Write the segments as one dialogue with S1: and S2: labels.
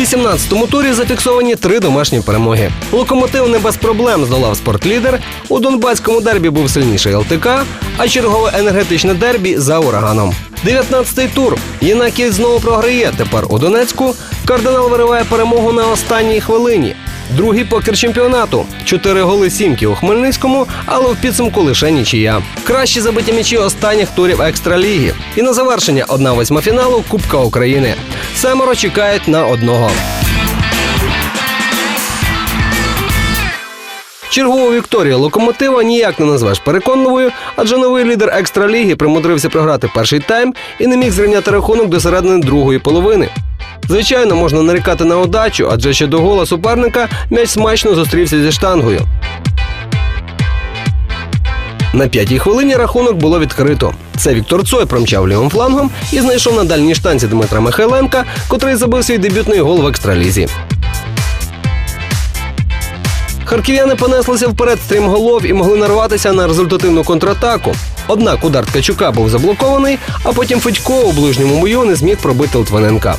S1: У 18-му турі зафіксовані три домашні перемоги. Локомотив не без проблем здолав спортлідер. У Донбаському дербі був сильніший ЛТК, а чергове енергетичне дербі за ураганом. 19-й тур. Єнакій знову програє. Тепер у Донецьку кардинал вириває перемогу на останній хвилині. Другий покер чемпіонату. Чотири голи сімки у Хмельницькому, але в підсумку лише нічия. Кращі забиті м'ячі останніх турів екстраліги. І на завершення одна восьма фіналу Кубка України. Семеро чекають на одного. Чергову вікторію локомотива ніяк не назвеш переконливою, адже новий лідер екстраліги примудрився програти перший тайм і не міг зрівняти рахунок до середини другої половини. Звичайно, можна нарікати на удачу, адже ще до гола суперника м'яч смачно зустрівся зі штангою. На п'ятій хвилині рахунок було відкрито. Це Віктор Цой промчав лівим флангом і знайшов на дальній штанці Дмитра Михайленка, котрий забив свій дебютний гол в екстралізі. Харків'яни понеслися вперед стрімголов і могли нарватися на результативну контратаку. Однак удар Ткачука був заблокований, а потім Федько у ближньому бою не зміг пробити Литвиненка.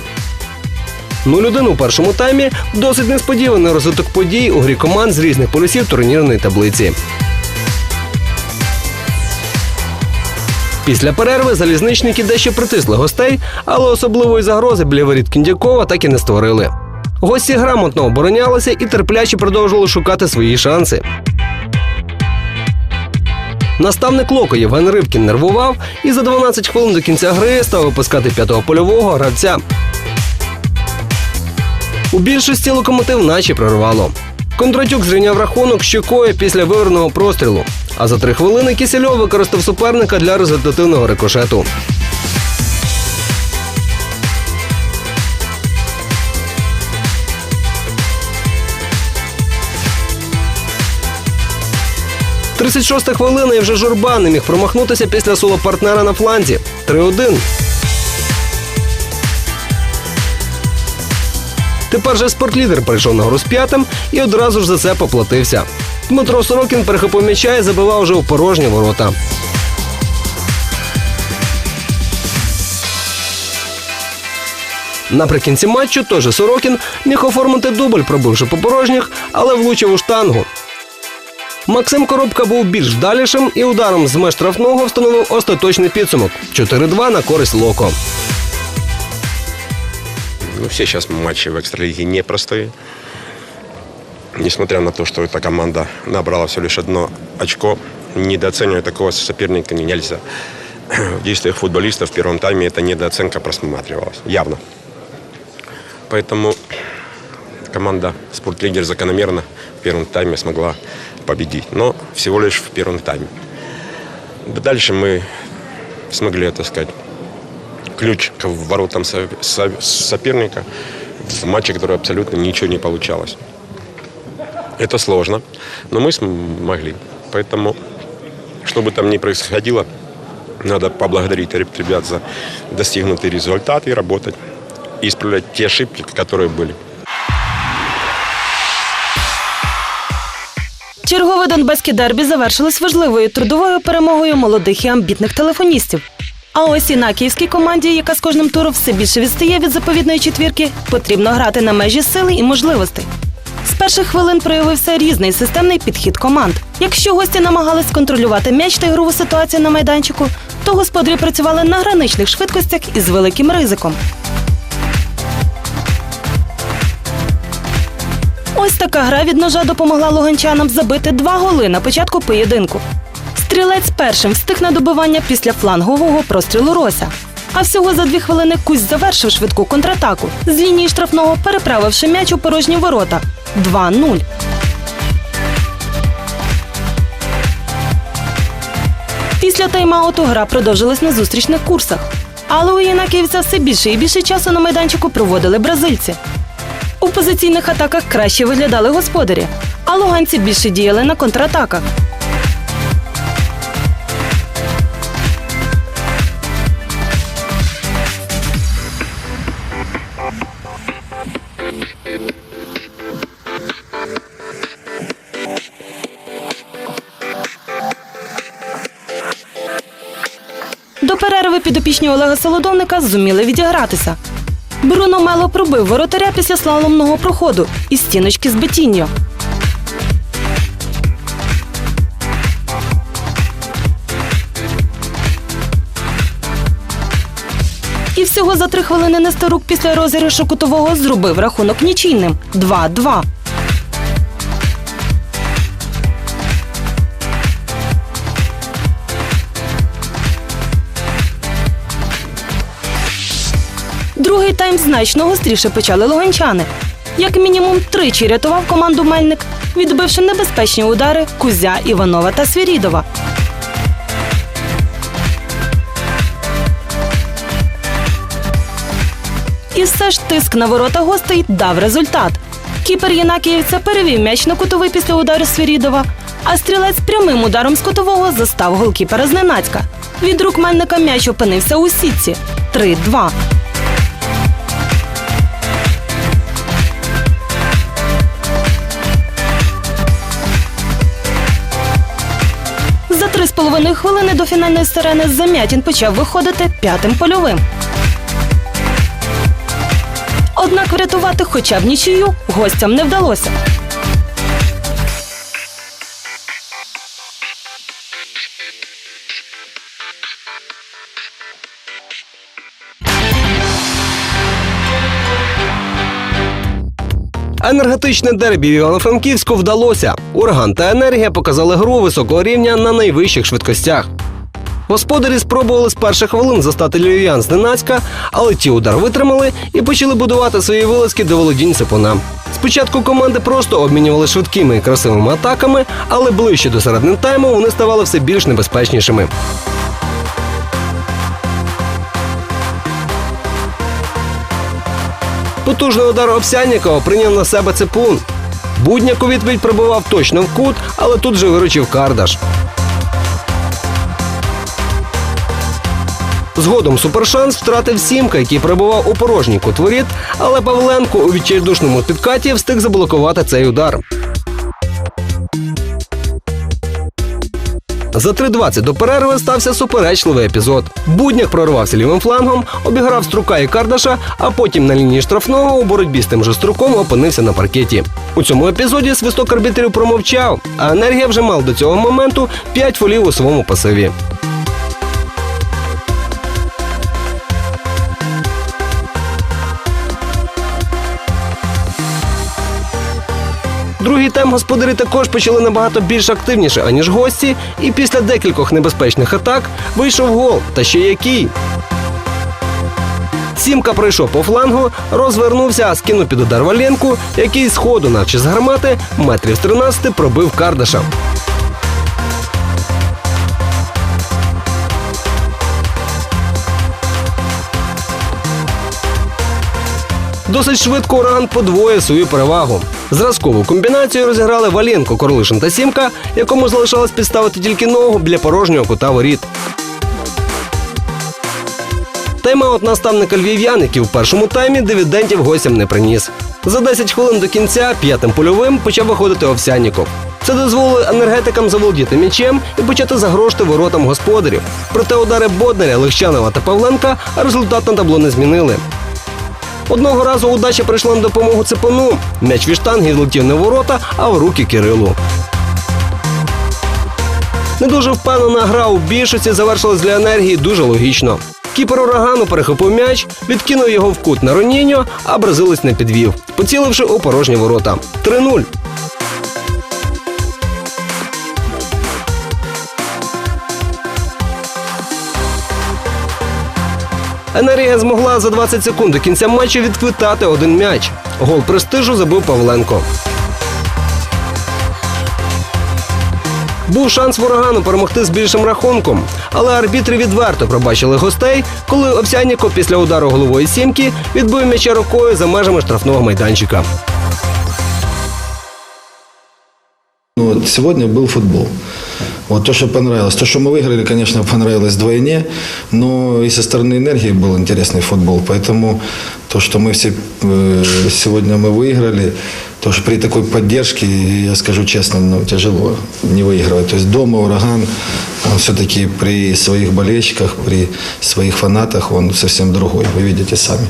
S1: 0-1 у першому таймі досить несподіваний розвиток подій у грі команд з різних полюсів турнірної таблиці. Після перерви залізничники дещо притисли гостей, але особливої загрози біля воріт Кіндякова так і не створили. Гості грамотно оборонялися і терпляче продовжували шукати свої шанси. Наставник Локо Євген Рибкін нервував і за 12 хвилин до кінця гри став випускати п'ятого польового гравця. У більшості локомотив наче прорвало. Кондратюк зрівняв рахунок щекою після виверного прострілу. А за три хвилини Кісельов використав суперника для результативного рикошету. Тридцять шоста хвилина і вже журба не міг промахнутися після соло партнера на фланзі. 3-1. Тепер же спортлідер прийшов на гру з п'ятим і одразу ж за це поплатився. Дмитро Сорокін перехопив м'яча і забивав вже у порожні ворота. Наприкінці матчу теж Сорокін міг оформити дубль, пробивши по порожніх, але влучив у штангу. Максим Коробка був більш вдалішим і ударом з меж штрафного встановив остаточний підсумок 4-2 на користь Локо.
S2: Ну, все сейчас матчи в экстралиге непростые. Несмотря на то, что эта команда набрала всего лишь одно очко, недооценивать такого соперника не- нельзя. В действиях футболистов в первом тайме эта недооценка просматривалась. Явно. Поэтому команда «Спортлидер» закономерно в первом тайме смогла победить. Но всего лишь в первом тайме. Дальше мы смогли, так сказать, ключ к воротам со- со- соперника в матче, который абсолютно ничего не получалось. Это сложно, но мы смогли. Поэтому, что бы там ни происходило, надо поблагодарить реб- ребят за достигнутый результат и работать, и исправлять те ошибки, которые были.
S3: Чергове донбаське дербі завершилось важливою трудовою перемогою молодих і амбітних телефоністів. А ось і на київській команді, яка з кожним туром все більше відстає від заповідної четвірки, потрібно грати на межі сили і можливостей. З перших хвилин проявився різний системний підхід команд. Якщо гості намагались контролювати м'яч та ігрову ситуацію на майданчику, то господарі працювали на граничних швидкостях із великим ризиком. Ось така гра від ножа допомогла луганчанам забити два голи на початку поєдинку. Стрілець першим встиг на добивання після флангового прострілу Рося. А всього за дві хвилини Кузь завершив швидку контратаку з лінії штрафного, переправивши м'яч у порожні ворота 2-0. Після тайм-ауту гра продовжилась на зустрічних курсах. Але у Єнакіївця все більше і більше часу на майданчику проводили бразильці. У позиційних атаках краще виглядали господарі, а луганці більше діяли на контратаках. Підопічні Олега Солодовника зуміли відігратися. Бруно Мело пробив воротаря після слаломного проходу із стіночки з бетінню. І всього за три хвилини Нестерук після розіграшу кутового зробив рахунок нічийним 2-2. Тайм значно гостріше почали луганчани. Як мінімум тричі рятував команду Мельник, відбивши небезпечні удари Кузя, Іванова та Свірідова. І все ж тиск на ворота гостей дав результат. Кіпер Єнакіївця перевів м'яч на кутовий після удару Свірідова, а стрілець прямим ударом з кутового застав голкіпера зненацька. Від рук Мельника м'яч опинився у сітці 3-2. Три з половиною хвилини до фінальної сирени Замятін почав виходити п'ятим польовим. Однак врятувати хоча б нічию гостям не вдалося.
S1: Енергетичне дербі в Івано-Франківську вдалося. Ураган та енергія показали гру високого рівня на найвищих швидкостях. Господарі спробували з перших хвилин застати львів'ян зненацька, але ті удар витримали і почали будувати свої вилазки до володінь Сипуна. Спочатку команди просто обмінювали швидкими і красивими атаками, але ближче до середини тайму вони ставали все більш небезпечнішими. Потужний удар Овсяннікова прийняв на себе ципун. Будняк у відповідь пробував точно в кут, але тут же виручив Кардаш. Згодом супершанс втратив сімка, який перебував у порожній кутворіт, але Павленко у відчайдушному підкаті встиг заблокувати цей удар. За 3.20 до перерви стався суперечливий епізод. Будняк прорвався лівим флангом, обіграв струка і Кардаша, а потім на лінії штрафного у боротьбі з тим же струком опинився на паркеті. У цьому епізоді свисток арбітрів промовчав, а енергія вже мав до цього моменту 5 фолів у своєму пасиві. Другий тайм господарі також почали набагато більш активніше, аніж гості, і після декількох небезпечних атак вийшов гол. Та ще який. Сімка пройшов по флангу, розвернувся, а скинув під удар Валенку, який з ходу, наче з гармати, метрів з 13 пробив Кардаша. Досить швидко ураган подвоїв свою перевагу. Зразкову комбінацію розіграли Валенко, Корлишин та Сімка, якому залишалось підставити тільки ногу для порожнього кута воріт. Тайм-аут наставника львів'ян, який в першому таймі дивідендів гостям не приніс. За 10 хвилин до кінця п'ятим польовим почав виходити Овсянніков. Це дозволило енергетикам заволодіти м'ячем і почати загрожувати воротам господарів. Проте удари Боднаря, Легчанова та Павленка результат на табло не змінили. Одного разу удача прийшла на допомогу цепану. М'яч від штанги злетів в ворота, а в руки Кирилу. Не дуже впевнена гра у більшості завершилась для енергії дуже логічно. Кіпер урагану перехопив м'яч, відкинув його в кут на Роніньо, а бразилець не підвів, поціливши у порожні ворота. 3-0. Енергія змогла за 20 секунд до кінця матчу відквитати один м'яч. Гол престижу забив Павленко. Був шанс в урагану перемогти з більшим рахунком, але арбітри відверто пробачили гостей, коли Овсянніко після удару голової сімки відбив м'яча рукою за межами штрафного майданчика.
S4: Ну, вот сегодня был футбол. Вот то, что понравилось. То, что мы выиграли, конечно, понравилось вдвойне, но и со стороны энергии был интересный футбол. Поэтому то, что мы все э, сегодня мы выиграли, Потому что при такой поддержке, я скажу честно, ну, тяжело не выигрывать. То есть дома ураган, он все-таки при своих болельщиках, при своих фанатах, он совсем другой. Вы видите сами.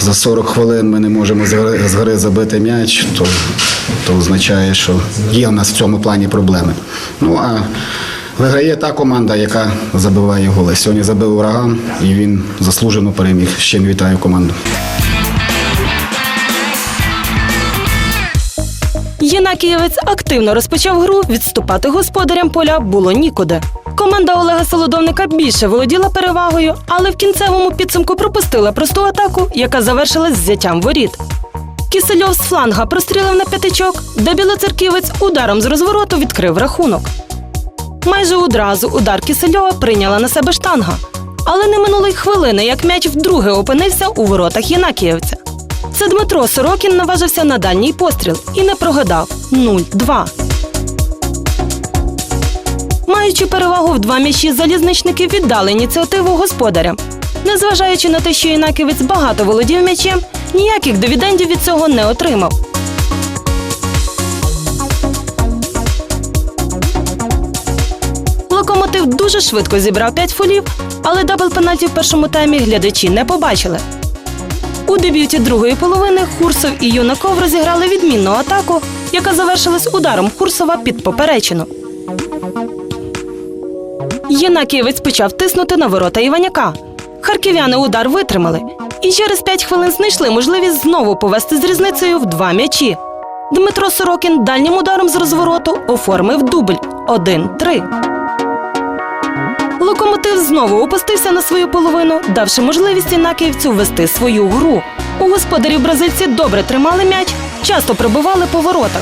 S5: За 40 хвилин ми не можемо з гори, з гори забити м'яч, то, то означає, що є в нас в цьому плані проблеми. Ну а виграє та команда, яка забиває голи. Сьогодні забив ураган і він заслужено переміг. З чим вітаю команду.
S3: Єнакієвець активно розпочав гру. Відступати господарям поля було нікуди. Команда Олега Солодовника більше володіла перевагою, але в кінцевому підсумку пропустила просту атаку, яка завершилась взяттям воріт. Кисельов з фланга прострілив на п'ятичок, де білоцерківець ударом з розвороту відкрив рахунок. Майже одразу удар Кисельова прийняла на себе штанга. Але не минуло й хвилини, як м'яч вдруге опинився у воротах Єнакієвця. Це Дмитро Сорокін наважився на дальній постріл і не прогадав 0-2. Маючи перевагу в два м'ячі, залізничники віддали ініціативу господарям. Незважаючи на те, що Інаківець багато володів м'ячем, ніяких дивідендів від цього не отримав. Локомотив дуже швидко зібрав 5 фолів, але дабл пенальті в першому таймі глядачі не побачили. У дебюті другої половини Хурсов і Юнаков розіграли відмінну атаку, яка завершилась ударом Хурсова під поперечину. Єнакієвець почав тиснути на ворота Іваняка. Харків'яни удар витримали і через 5 хвилин знайшли можливість знову повести з різницею в два м'ячі. Дмитро Сорокін дальнім ударом з розвороту оформив дубль 1-3. Локомотив знову опустився на свою половину, давши можливість інакіївцю вести свою гру. У господарів бразильці добре тримали м'яч, часто пробивали по воротах.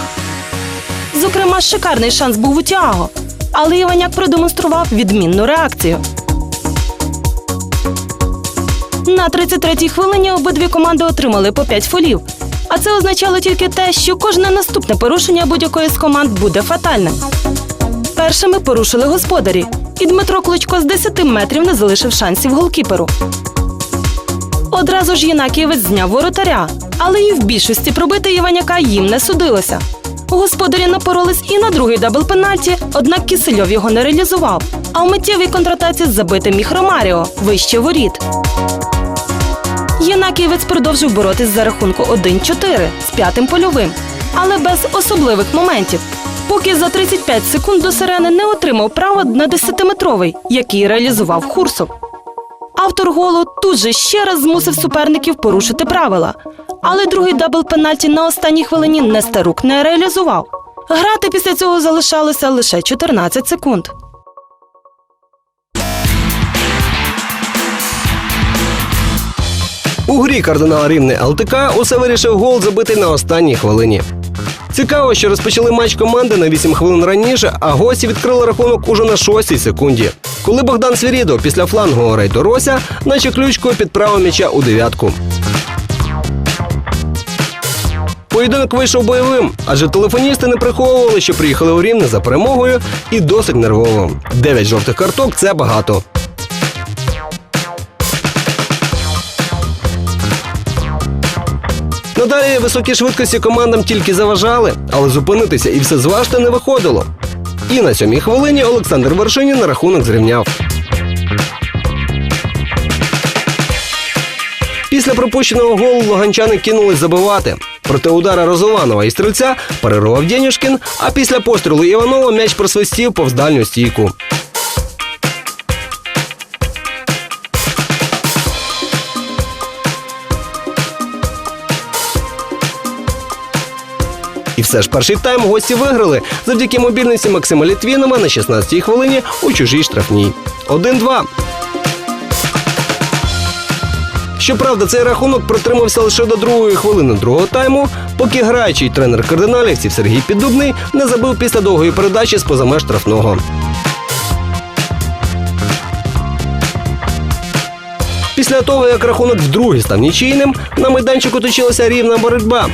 S3: Зокрема, шикарний шанс був у Тіаго, але Іваняк продемонстрував відмінну реакцію. На 33-й хвилині обидві команди отримали по 5 фолів. А це означало тільки те, що кожне наступне порушення будь-якої з команд буде фатальним. Першими порушили господарі, і Дмитро Клочко з 10 метрів не залишив шансів голкіперу. Одразу ж Єнакієвець зняв воротаря, але і в більшості пробити Іваняка їм не судилося. Господарі напоролись і на другий дабл пенальті, однак Кисельов його не реалізував. А в миттєвій контратаці забити міг Ромаріо вище воріт. Єнакієвець продовжив боротись за рахунку 1-4 з п'ятим польовим, але без особливих моментів. Поки за 35 секунд до сирени не отримав право на 10-метровий, який реалізував Хурсов. Автор голу тут же ще раз змусив суперників порушити правила. Але другий дабл пенальті на останній хвилині Нестерук не реалізував. Грати після цього залишалося лише 14 секунд.
S1: У грі кардинал Рівне ЛТК усе вирішив гол забити на останній хвилині. Цікаво, що розпочали матч команди на 8 хвилин раніше, а гості відкрили рахунок уже на 6 секунді. Коли Богдан Свірідов після флангу Рейдорося, наче ключкою підправив м'яча у дев'ятку. Поєдинок вийшов бойовим, адже телефоністи не приховували, що приїхали у Рівне за перемогою і досить нервово. Дев'ять жовтих карток це багато. Надалі високі швидкості командам тільки заважали, але зупинитися і все зважити не виходило. І на сьомій хвилині Олександр Вершинін на рахунок зрівняв. Після пропущеного голу луганчани кинулись забивати. Проте удара Розованова і стрільця перервав Дєнюшкін, а після пострілу Іванова м'яч просвистів повз дальню стійку. Все ж перший тайм гості виграли завдяки мобільності Максима Літвінова на 16-й хвилині у чужій штрафній. 1-2. Щоправда, цей рахунок протримався лише до другої хвилини другого тайму, поки граючий тренер кардиналівців Сергій Піддубний не забив після довгої передачі з поза меж штрафного. Після того, як рахунок вдруге став нічийним, на майданчику точилася рівна боротьба.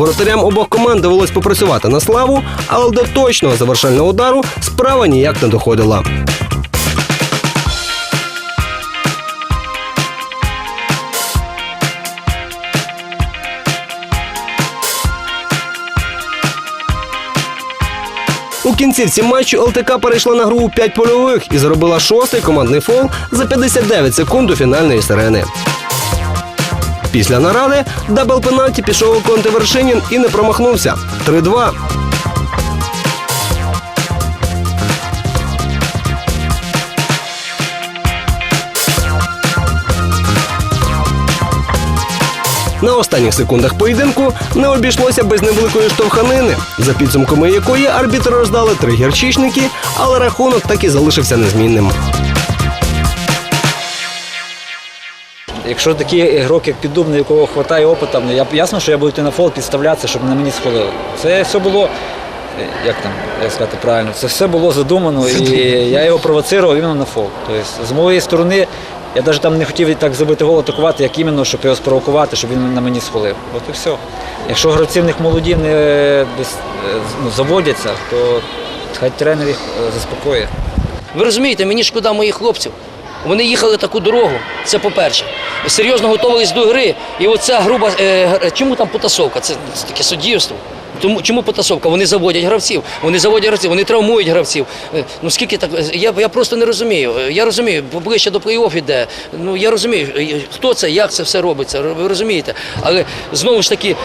S1: Воротарям обох команд довелось попрацювати на славу, але до точного завершального удару справа ніяк не доходила. У кінцівці матчу ЛТК перейшла на гру у 5 польових і зробила шостий командний фол за 59 секунд до фінальної сирени. Після наради дабл пенальті пішов у Конте Вершинін і не промахнувся. 3-2. На останніх секундах поєдинку не обійшлося без невеликої штовханини, за підсумками якої арбітри роздали три гірчичники, але рахунок так і залишився незмінним.
S6: Якщо такий ігрок, як Піддубний, у кого вистачає опиту, ну, я, ясно, що я буду йти на фол підставлятися, щоб на мені схвалили. Це все було, е, як там, як сказати правильно, це все було задумано, і я його провоцирував іменно на фол. Тобто, з моєї сторони, я навіть там не хотів так забити гол атакувати, як іменно, щоб його спровокувати, щоб він на мені схвалив. От і все. Якщо гравці в них молоді не е, ну, заводяться, то хай тренер їх е, заспокоює.
S7: Ви розумієте, мені шкода моїх хлопців. Вони їхали таку дорогу, це по-перше. Серйозно готувались до гри. І оця груба. Е, чому там потасовка? Це, таке суддівство. Тому чому потасовка? Вони заводять гравців, вони заводять гравців, вони травмують гравців. Е, Ну скільки так. Я, я просто не розумію. Е, Я розумію, ближче до плей-офф іде. Ну я розумію, е, хто це, як це все робиться. Ви розумієте? Але знову ж таки, е,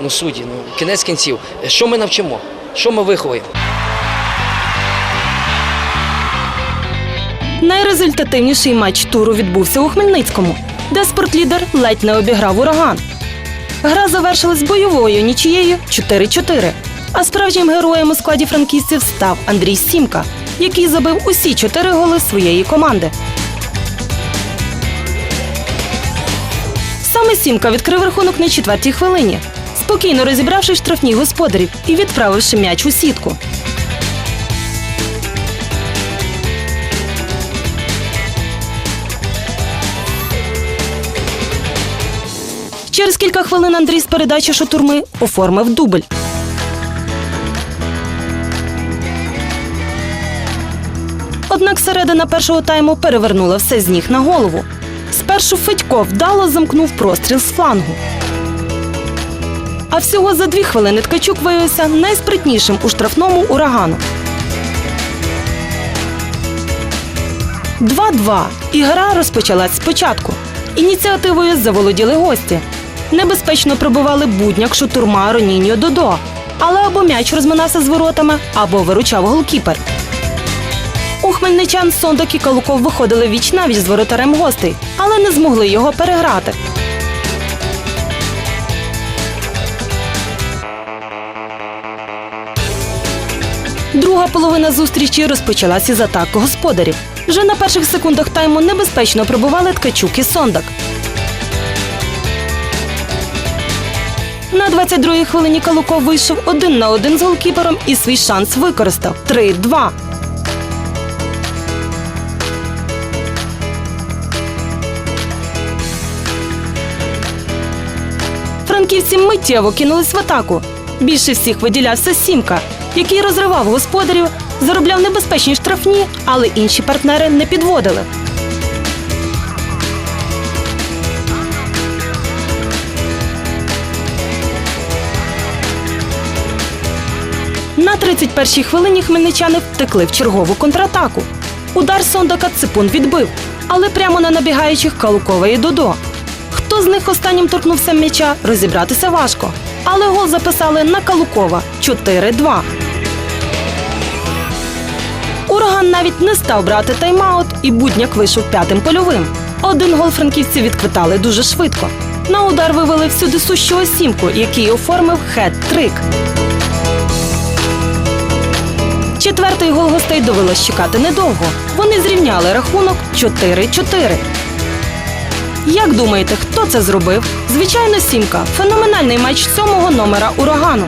S7: ну судді, ну кінець кінців. Е, Що ми навчимо? Що ми виховуємо?
S3: Найрезультативніший матч туру відбувся у Хмельницькому, де спортлідер ледь не обіграв ураган. Гра завершилась бойовою нічією 4-4. А справжнім героєм у складі франківців став Андрій Сімка, який забив усі чотири голи своєї команди. Саме Сімка відкрив рахунок на четвертій хвилині, спокійно розібравши штрафні господарів і відправивши м'яч у сітку. Через кілька хвилин Андрій з передачі шатурми оформив дубль. Однак середина першого тайму перевернула все з ніг на голову. Спершу Федько вдало замкнув простріл з флангу. А всього за дві хвилини Ткачук виявився найспритнішим у штрафному урагану. 2-2. І гра розпочалась спочатку. Ініціативою заволоділи гості. Небезпечно пробивали будняк, шутурма, Роніньо, Додо. Але або м'яч розминався з воротами, або виручав голкіпер. У хмельничан Сондок і Калуков виходили віч навіч з воротарем гостей, але не змогли його переграти. Друга половина зустрічі розпочалась із атаки господарів. Вже на перших секундах тайму небезпечно пробували Ткачук і Сондак. На 22-й хвилині Калуков вийшов один на один з голкіпером і свій шанс використав 3-2. Франківці миттєво кинулись в атаку. Більше всіх виділявся Сімка, який розривав господарів, заробляв небезпечні штрафні, але інші партнери не підводили. На 31-й хвилині хмельничани втекли в чергову контратаку. Удар Сондака Ципун відбив, але прямо на набігаючих Калукова і Додо. Хто з них останнім торкнувся м'яча, розібратися важко. Але гол записали на Калукова 4-2. Ураган навіть не став брати тайм-аут, і будняк вийшов п'ятим польовим. Один гол франківці відквитали дуже швидко. На удар вивели всюди сущого сімку, який оформив хет-трик. Четвертий гол гостей довелось чекати недовго. Вони зрівняли рахунок 4-4. Як думаєте, хто це зробив? Звичайно, сімка. Феноменальний матч сьомого номера урагану.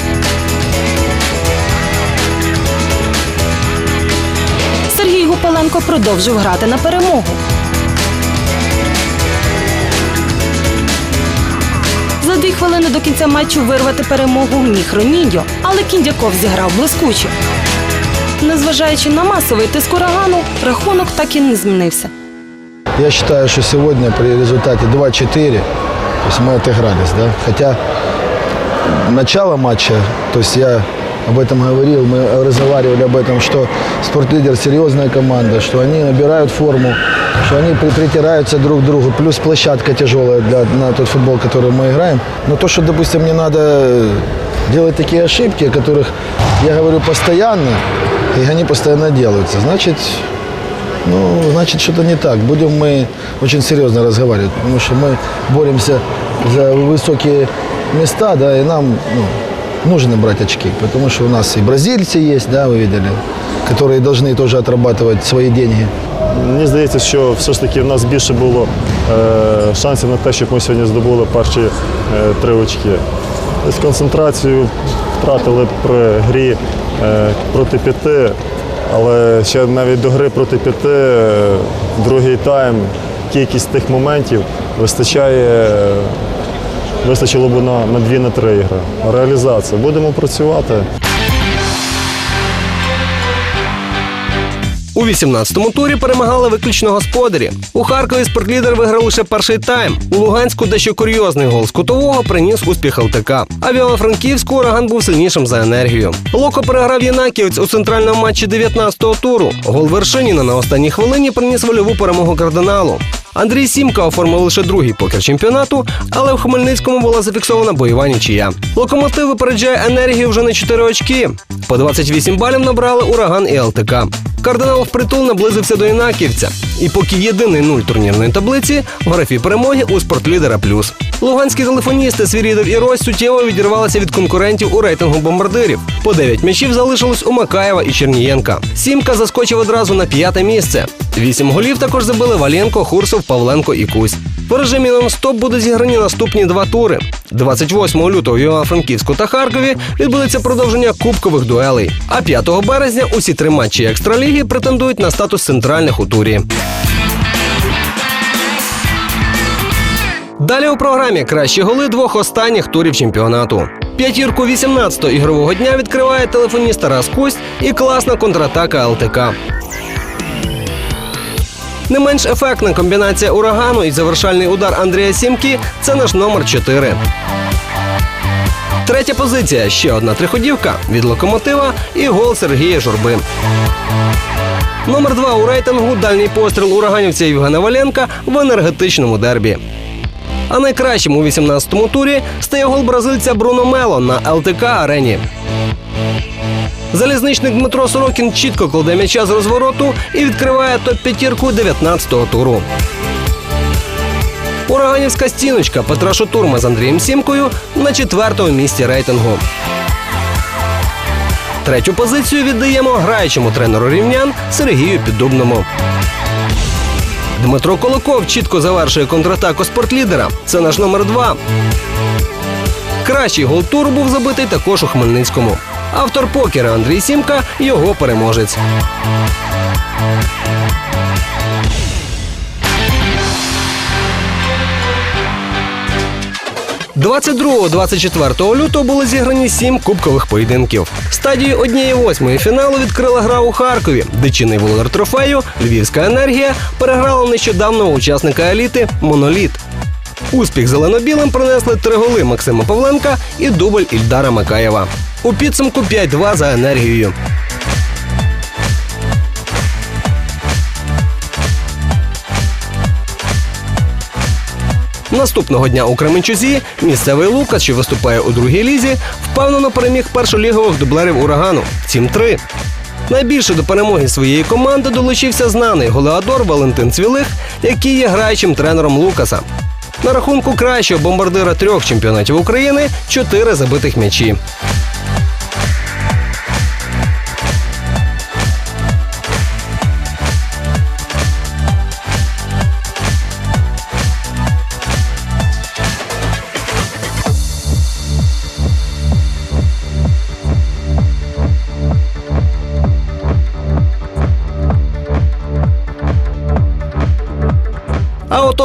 S3: Сергій Гупаленко продовжив грати на перемогу. За дві хвилини до кінця матчу вирвати перемогу міг Роніньо, але Кіндяков зіграв блискуче. Незважаючи на масовий тиск урагану, рахунок так і не змінився.
S4: Я считаю, что сегодня при результате 2-4, то есть мы отыгрались, да. Хотя начало матча, то есть я об этом говорил, мы разговаривали об этом, что спортлидер серьезная команда, что они набирают форму, что они при- притираются друг к другу, плюс площадка тяжелая для, на тот футбол, который мы играем. Но то, что, допустим, не надо делать такие ошибки, о которых я говорю постоянно, и они постоянно делаются, значит, ну, значит, что-то не так. Будем мы очень серьезно разговаривать, потому что мы боремся за высокие места, да, и нам ну, нужно брать очки, потому что у нас и бразильцы есть, да, вы видели, которые должны тоже отрабатывать свои деньги.
S8: Мені здається, що все ж таки в нас більше було е, шансів на те, щоб ми сьогодні здобули перші е, три очки. Десь концентрацію втратили при грі е, проти п'яти, але ще навіть до гри проти п'яти, е, другий тайм, кількість тих моментів вистачає, е, вистачило б на, на дві на три ігри. Реалізація. Будемо працювати.
S1: У 18-му турі перемагали виключно господарі. У Харкові спортлідер виграв лише перший тайм. У Луганську дещо курйозний гол з кутового приніс успіх ЛТК. А в Івано-Франківську ураган був сильнішим за енергію. Локо переграв Єнаківець у центральному матчі 19-го туру. Гол Вершиніна на останній хвилині приніс вольову перемогу кардиналу. Андрій Сімка оформив лише другий покер чемпіонату, але в Хмельницькому була зафіксована бойова нічия. Локомотив випереджає енергію вже на 4 очки. По 28 балів набрали ураган і ЛТК. Кардинал впритул наблизився до Інаківця. І поки єдиний нуль турнірної таблиці в графі перемоги у спортлідера плюс. Луганські телефоністи Свірідов і Рось суттєво відірвалися від конкурентів у рейтингу бомбардирів. По 9 м'ячів залишилось у Макаєва і Чернієнка. Сімка заскочив одразу на п'яте місце. Вісім голів також забили Валенко, Хурсов, Павленко і Кусь. В режимі нон-стоп будуть зіграні наступні два тури. 28 лютого в Івано-Франківську та Харкові відбудеться продовження кубкових дуелей. А 5 березня усі три матчі екстраліги претендують на статус центральних у турі. Далі у програмі кращі голи двох останніх турів чемпіонату. П'ятірку 18-го ігрового дня відкриває телефоніст Тарас Кусть і класна контратака ЛТК. Не менш ефектна комбінація урагану і завершальний удар Андрія Сімки це наш номер 4. Третя позиція ще одна триходівка від локомотива і гол Сергія Журби. Номер два у рейтингу дальній постріл ураганівця Євгена Валенка в енергетичному дербі. А найкращим у 18-му турі стає гол бразильця Бруно Мело на ЛТК арені. Залізничник Дмитро Сорокін чітко кладе м'яча з розвороту і відкриває топ-п'ятірку 19-го туру. Ураганівська стіночка Петра Шутурма з Андрієм Сімкою на четвертому місці рейтингу. Третю позицію віддаємо граючому тренеру рівнян Сергію Піддубному. Дмитро Колоков чітко завершує контратаку спортлідера. Це наш номер два. Кращий гол туру був забитий також у Хмельницькому. Автор покера Андрій Сімка його переможець. – 22-24 лютого були зіграні сім кубкових поєдинків. Стадію однієї восьмої фіналу відкрила гра у Харкові, де чинний володар трофею Львівська енергія переграла нещодавнього учасника еліти Моноліт. Успіх зелено-білим принесли три голи Максима Павленка і дубль Ільдара Макаєва. У підсумку 5-2 за енергією. Наступного дня у Кременчузі місцевий Лукас, що виступає у другій лізі, впевнено переміг першолігових дублерів урагану 7-3. Найбільше до перемоги своєї команди долучився знаний голеадор Валентин Цвілих, який є граючим тренером Лукаса. На рахунку кращого бомбардира трьох чемпіонатів України чотири забитих м'ячі.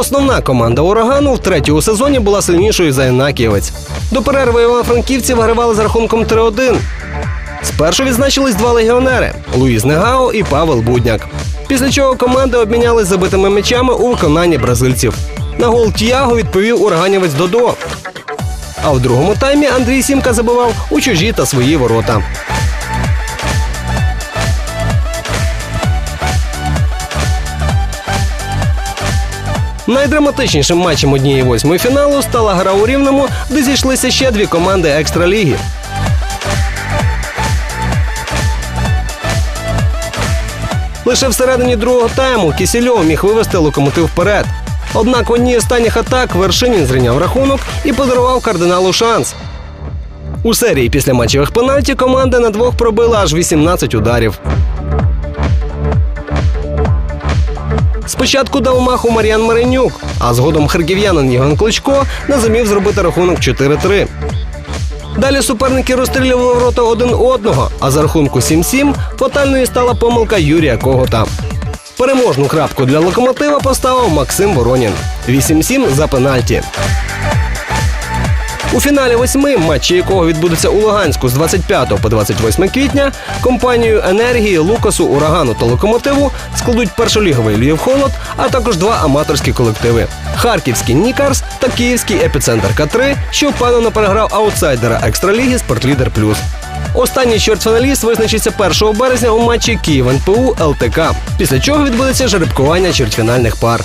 S1: Основна команда урагану втретє у сезоні була сильнішою за Інакієвець. До перерви івано-франківці вигравали з рахунком 3-1. Спершу відзначились два легіонери Луїз Негао і Павел Будняк. Після чого команди обмінялись забитими м'ячами у виконанні бразильців. На гол Тіаго відповів ураганівець Додо. А в другому таймі Андрій Сімка забивав у чужі та свої ворота. Найдраматичнішим матчем однієї восьмої фіналу стала гра у рівному, де зійшлися ще дві команди екстраліги. Лише всередині другого тайму Кісільов міг вивести локомотив вперед. Однак в одній останніх атак Вершинін зрівняв рахунок і подарував кардиналу шанс. У серії після матчевих пенальті команда на двох пробила аж 18 ударів. Спочатку дав маху Мар'ян Маринюк, а згодом харків'янин Євген Кличко не зумів зробити рахунок 4-3. Далі суперники розстрілювали ворота один одного, а за рахунку 7-7 фатальною стала помилка Юрія Когота. Переможну крапку для локомотива поставив Максим Воронін. 8-7 за пенальті. У фіналі восьми, матчі якого відбудеться у Луганську з 25 по 28 квітня, компанію енергії, Лукасу, Урагану та Локомотиву складуть першоліговий Львів Холод, а також два аматорські колективи: Харківський Нікарс та Київський епіцентр К3, що впевнено переграв аутсайдера екстраліги Спортлідер Плюс. Останній чвертьфіналіст визначиться 1 березня у матчі Київ НПУ ЛТК, після чого відбудеться жеребкування чвертьфінальних пар.